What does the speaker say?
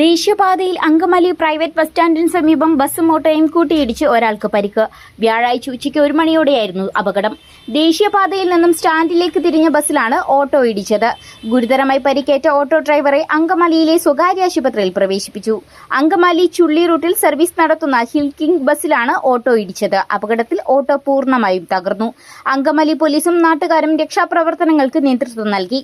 ദേശീയപാതയിൽ Angamaly private bus സ്റ്റാൻഡിന് സമീപം ബസ്സും ഓട്ടോയും കൂട്ടിയിടിച്ച് ഒരാൾക്ക് പരിക്ക്. വ്യാഴാഴ്ച ഉച്ചയ്ക്ക് ഒരു മണിയോടെയായിരുന്നു അപകടം. ദേശീയപാതയിൽ നിന്നും സ്റ്റാൻഡിലേക്ക് തിരിഞ്ഞ ബസ്സിലാണ് ഓട്ടോ ഇടിച്ചത്. ഗുരുതരമായി പരിക്കേറ്റ ഓട്ടോ ഡ്രൈവറെ അങ്കമാലിയിലെ സ്വകാര്യ ആശുപത്രിയിൽ പ്രവേശിപ്പിച്ചു. അങ്കമാലി ചുള്ളി റൂട്ടിൽ സർവീസ് നടത്തുന്ന ഹിൽ ബസ്സിലാണ് ഓട്ടോ ഇടിച്ചത്. അപകടത്തിൽ ഓട്ടോ പൂർണമായും തകർന്നു. അങ്കമാലി പോലീസും നാട്ടുകാരും രക്ഷാപ്രവർത്തനങ്ങൾക്ക് നേതൃത്വം നൽകി.